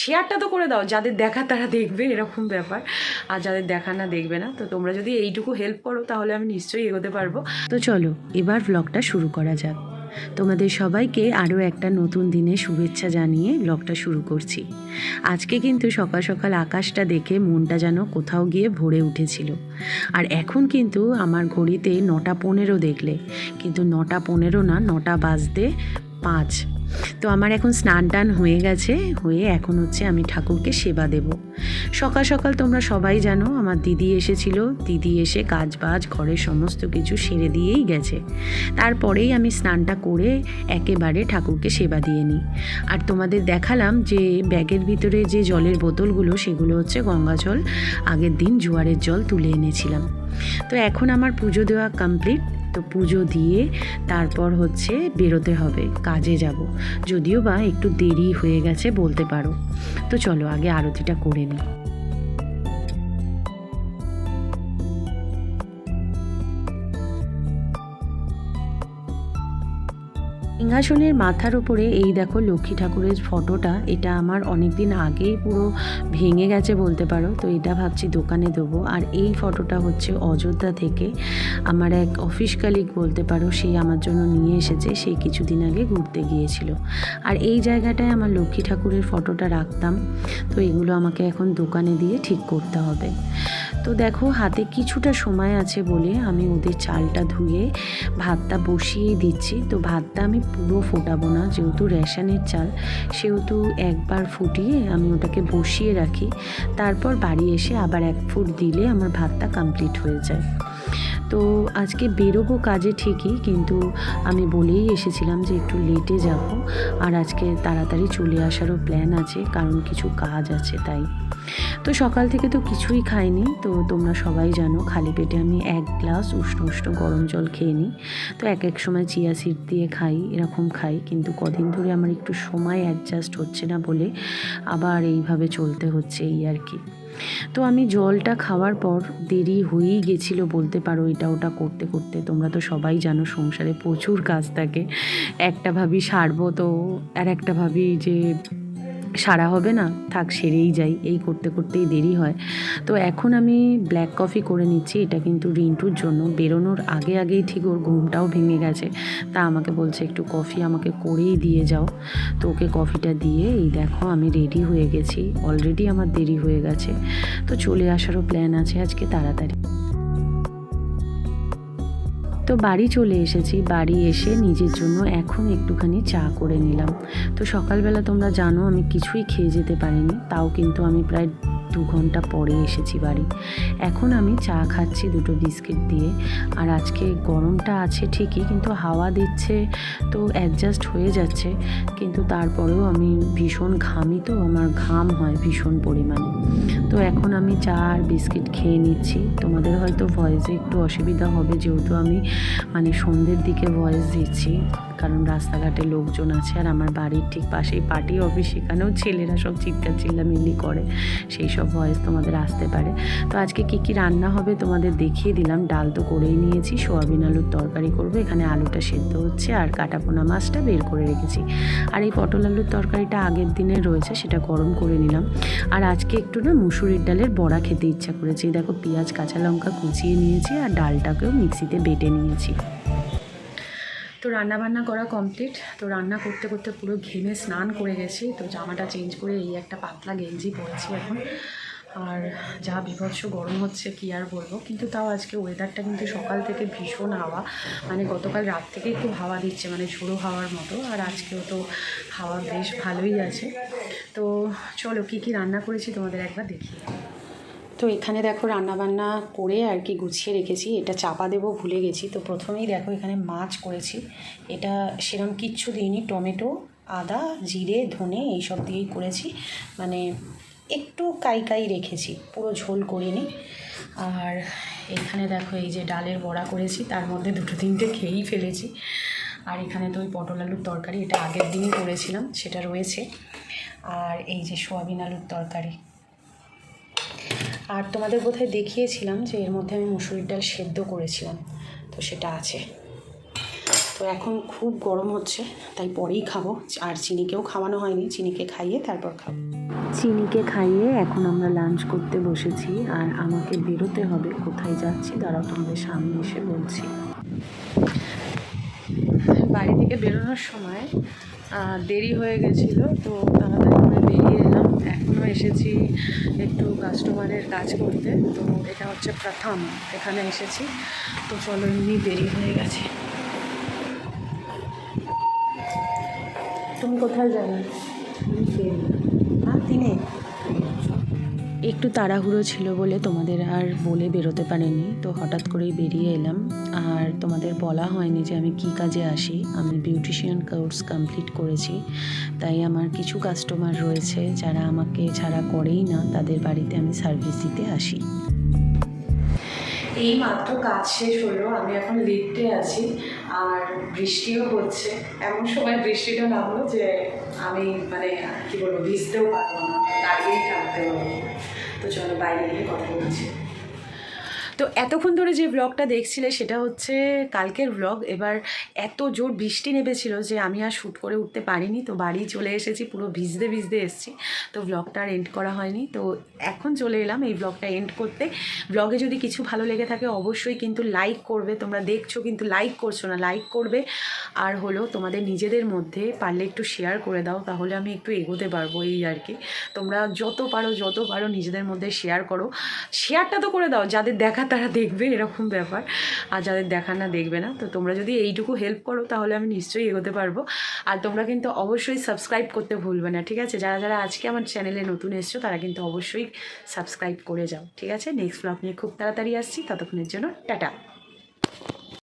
শেয়ারটা তো করে দাও, যাদের দেখা তারা দেখবে, এরকম ব্যাপার। আর যাদের দেখা না দেখবে না, তো তোমরা যদি এইটুকু হেল্প করো, তাহলে আমি নিশ্চয়ই এগোতে পারব। তো চলো, এবার ব্লগটা শুরু করা যাক। তোমাদের সবাইকে আরও একটা নতুন দিনে শুভেচ্ছা জানিয়ে ব্লগটা শুরু করছি। আজকে কিন্তু সকাল সকাল আকাশটা দেখে মনটা যেন কোথাও গিয়ে ভরে উঠেছিল। আর এখন কিন্তু আমার ঘড়িতে নটা পনেরো দেখলে, কিন্তু নটা পনেরো না, নটা বাজতে পাঁচ। তো আমার এখন স্নান টান হয়ে গেছে, হয়ে এখন হচ্ছে আমি ঠাকুরকে সেবা দেব। সকাল সকাল তোমরা সবাই জানো, আমার দিদি এসেছিল, দিদি এসে কাজ বাজ ঘরের সমস্ত কিছু সেরে দিয়েই গেছে। তারপরেই আমি স্নানটা করে একেবারে ঠাকুরকে সেবা দিয়ে নিই। আর তোমাদের দেখালাম যে ব্যাগের ভিতরে যে জলের বোতলগুলো, সেগুলো হচ্ছে গঙ্গা জল, আগের দিন জোয়ারের জল তুলে এনেছিলাম। তো এখন আমার পুজো দেওয়া কমপ্লিট তো পুজো দিয়ে তারপর হচ্ছে বেরোতে হবে, কাজে যাব। যদিও বা একটু দেরি হয়ে গেছে বলতে পারো। তো চলো আগে আরতিটা করে নিই। সিংহাসনের মাথার উপরে এই দেখো লক্ষ্মী ঠাকুরের ফটোটা, এটা আমার অনেক দিন আগেই পুরো ভেঙে গেছে বলতে পারো, তো এটা ভাবছি দোকানে দেবো। আর এই ফটোটা হচ্ছে অযোধ্যা থেকে আমার এক অফিস কালিক বলতে পারো সেই আমার জন্য নিয়ে এসেছে সেই কিছুদিন আগে ঘুরতে গিয়েছিল। আর এই জায়গাটায় আমার লক্ষ্মী ঠাকুরের ফটোটা রাখতাম, তো এগুলো আমাকে এখন দোকানে দিয়ে ঠিক করতে হবে। তো দেখো, হাতে কিছুটা সময় আছে বলে আমি ওদের চালটা ধুয়ে ভাতটা বসিয়ে দিচ্ছি। তো ভাতটা আমি পুরো ফোটাবো না, যেহেতু রেশনের চাল, সেহেতু একবার ফুটিয়ে আমি ওটাকে বসিয়ে রাখি। তারপর বাড়ি এসে আবার এক ফুট দিলে আমার ভাতটা কমপ্লিট হয়ে যায়। তো আজকে বেরোবো কাজে ঠিকই, কিন্তু আমি বলেই এসেছিলাম যে একটু লেটে যাব। আর আজকে তাড়াতাড়ি চলে আসারও প্ল্যান আছে, কারণ কিছু কাজ আছে তাই। তো সকাল থেকে তো কিছুই খাইনি, তো তোমরা সবাই জানো খালি পেটে আমি এক গ্লাস উষ্ণ উষ্ণ গরম জল খেয়ে নিই। তো এক এক সময় চিয়া সিড দিয়ে খাই, এরকম খাই, কিন্তু কদিন ধরে আমার একটু সময় অ্যাডজাস্ট হচ্ছে না বলে আবার এইভাবে চলতে হচ্ছে এই আর কি। তো আমি জলটা খাওয়ার পর দেরি হয়েই গেছিল বলতে পারো এটা ওটা করতে করতে। তোমরা তো সবাই জানো সংসারে প্রচুর কাজ থাকে। একটা ভাবি সারবো তো, আর একটা ভাবি যে সারা হবে না, থাক সেরেই যাই, এই করতে করতেই দেরি হয়। তো এখন আমি ব্ল্যাক কফি করে নিচ্ছি, এটা কিন্তু রিন্টুর জন্য। বেরোনোর আগে আগেই ঠিক ওর ঘুমটাও ভেঙে গেছে। তা আমাকে বলছে, একটু কফি আমাকে করেই দিয়ে যাও। তো ওকে কফিটা দিয়ে, এই দেখো আমি রেডি হয়ে গেছি অলরেডি আমার দেরি হয়ে গেছে। তো চলে আসারও প্ল্যান আছে আজকে তাড়াতাড়ি। তো বাড়ি চলে এসেছি। বাড়ি এসে নিজের জন্য এখন একটুখানি চা করে নিলাম। তো সকালবেলা তোমরা জানো আমি কিছুই খেয়ে যেতে পারিনি। তাও কিন্তু আমি প্রায় দু ঘণ্টা পরে এসেছি বাড়ি। এখন আমি চা খাচ্ছি দুটো বিস্কিট দিয়ে। আর আজকে গরমটা আছে ঠিকই, কিন্তু হাওয়া দিচ্ছে তো অ্যাডজাস্ট হয়ে যাচ্ছে। কিন্তু তারপরেও আমি ভীষণ ঘামি তো, আমার ঘাম হয় ভীষণ পরিমাণে। তো এখন আমি চা আর বিস্কিট খেয়ে নিচ্ছি। তোমাদের হয়তো ভয়েসে একটু অসুবিধা হবে, যেহেতু আমি মানে সন্ধ্যের দিকে ভয়েস দিচ্ছি। কারণ রাস্তাঘাটে লোকজন আছে আর আমার বাড়ির ঠিক পাশেই পার্টি অফিস, সেখানেও ছেলেরা সব চিৎকার চিল্লামিল্লি করে। সেই সব ভয়েস তোমাদের আসতে পারে। তো আজকে কী কী রান্না হবে তোমাদের দেখিয়ে দিলাম। ডাল তো করেই নিয়েছি, সোয়াবিন আলুর তরকারি করব। এখানে আলুটা সেদ্ধ হচ্ছে আর কাটাপোনা মাছটা বের করে রেখেছি। আর এই পটল আলুর তরকারিটা আগের দিনে রয়েছে, সেটা গরম করে নিলাম। আর আজকে একটু না মুসুরির ডালের বড়া খেতে ইচ্ছা করেছি। দেখো পেঁয়াজ, কাঁচা লঙ্কা কুচিয়ে নিয়েছি আর ডালটাকেও মিক্সিতে বেটে নিয়েছি। তো রান্না বান্না করা কমপ্লিট তো রান্না করতে করতে পুরো ঘেমে স্নান করে গেছি। তো জামাটা চেঞ্জ করে এই একটা পাতলা গেঞ্জি পরেছি এখন। আর যা বিভৎস গরম হচ্ছে, কি আর বলব? কিন্তু তাও আজকে ওয়েদারটা কিন্তু সকাল থেকে ভীষণ হাওয়া। মানে গতকাল রাত থেকেই খুব হাওয়া দিচ্ছে মানে ঝোড়ো হাওয়ার মতো। আর আজকেও তো হাওয়া বেশ ভালোই আছে। তো চলো কী কী রান্না করেছি তোমাদের একবার দেখি তো এখানে দেখো রান্নাবান্না করে আর কি গুছিয়ে রেখেছি। এটা চাপা দেবো, ভুলে গেছি। তো প্রথমেই দেখো এখানে মাছ করেছি। এটা সেরকম কিচ্ছু দিইনি, টমেটো, আদা, জিরে, ধনে এইসব দিয়েই করেছি। মানে একটু কাই কাই রেখেছি, পুরো ঝোল করিনি। আর এখানে দেখো এই যে ডালের বড়া করেছি, তার মধ্যে দুটো তিনটে খেয়েই ফেলেছি। আর এখানে তো ওই পটল আলুর তরকারি, এটা আগের দিনই করেছিলাম, সেটা রয়েছে। আর এই যে সোয়াবিন আলুর তরকারি। আর তোমাদের বোধহয় দেখিয়েছিলাম যে এর মধ্যে আমি মুসুরির ডাল সেদ্ধ করেছিলাম। তো সেটা আছে। তো এখন খুব গরম হচ্ছে তাই পরেই খাব। আর চিনিকেও খাওয়ানো হয়নি চিনিকে খাইয়ে তারপর খাব। চিনিকে খাইয়ে এখন আমরা লাঞ্চ করতে বসেছি আর আমাকে বেরোতে হবে কোথায় যাচ্ছি দাঁড়াও তোমাদের সামনে এসে বলছি। বাড়ি থেকে বেরোনোর সময় দেরি হয়ে গেছিল তো তাড়াতাড়ি বেরিয়ে এলাম। এখনও এসেছি একটু কাস্টমারের কাজ করতে। তো এটা হচ্ছে প্রথম এখানে এসেছি। তো চলো এমনি দেরি হয়ে গেছে। তুমি কোথায় যাবে? হ্যাঁ তিনে একটু তাড়াহুড়ো ছিল বলে তোমাদের আর বলে বেরোতে পারিনি, তো হঠাৎ করেই বেরিয়ে এলাম। আর তোমাদের বলা হয়নি যে আমি কি কাজে আসি। আমি বিউটিশিয়ান কোর্স কমপ্লিট করেছি, তাই আমার কিছু কাস্টমার রয়েছে যারা আমাকে ছাড়া করেই না, তাদের বাড়িতে আমি সার্ভিস দিতে আসি। এই মাত্র কাজ শেষ হলো, আমি এখন লিফটে আছি, আর বৃষ্টিও হচ্ছে। এমন সময় বৃষ্টিটা নামলো যে আমি মানে কি বলব, ভিজতেও পারব না, দাঁড়িয়েই থাকতে চলো বাইরে গিয়ে কথা বলছি। তো এতক্ষণ ধরে যে ব্লগটা দেখছিলে সেটা হচ্ছে কালকের ব্লগ এবার এত জোর বৃষ্টি নেমেছিল যে আমি আর শ্যুট করে উঠতে পারিনি। তো বাড়ি চলে এসেছি, পুরো ভিজতে ভিজতে এসেছি। তো ব্লগটা আর এন্ড করা হয়নি। তো এখন চলে এলাম এই ব্লগটা এন্ড করতে। ব্লগে যদি কিছু ভালো লেগে থাকে অবশ্যই কিন্তু লাইক করবে। তোমরা দেখছ কিন্তু লাইক করছ না লাইক করবে। আর হলো তোমাদের নিজেদের মধ্যে পারলে একটু শেয়ার করে দাও, তাহলে আমি একটু এগোতে পারব এই আর কি। তোমরা যত পারো যত পারো নিজেদের মধ্যে শেয়ার করো। শেয়ারটা তো করে দাও, যাদের দেখা তারা দেখবে এরকম ব্যাপার। আর যাদের দেখা না, দেখবে না। তো তোমরা যদি এইটুকু হেল্প করো, তাহলে আমি নিশ্চয়ই এগোতে পারব। আর তোমরা কিন্তু অবশ্যই সাবস্ক্রাইব করতে ভুলবে না, ঠিক আছে? যারা যারা আজকে আমার চ্যানেলে নতুন এসছো, তারা কিন্তু অবশ্যই সাবস্ক্রাইব করে যাও, ঠিক আছে? নেক্সট ব্লগ নিয়ে খুব তাড়াতাড়ি আসছি। ততক্ষণের জন্য টাটা।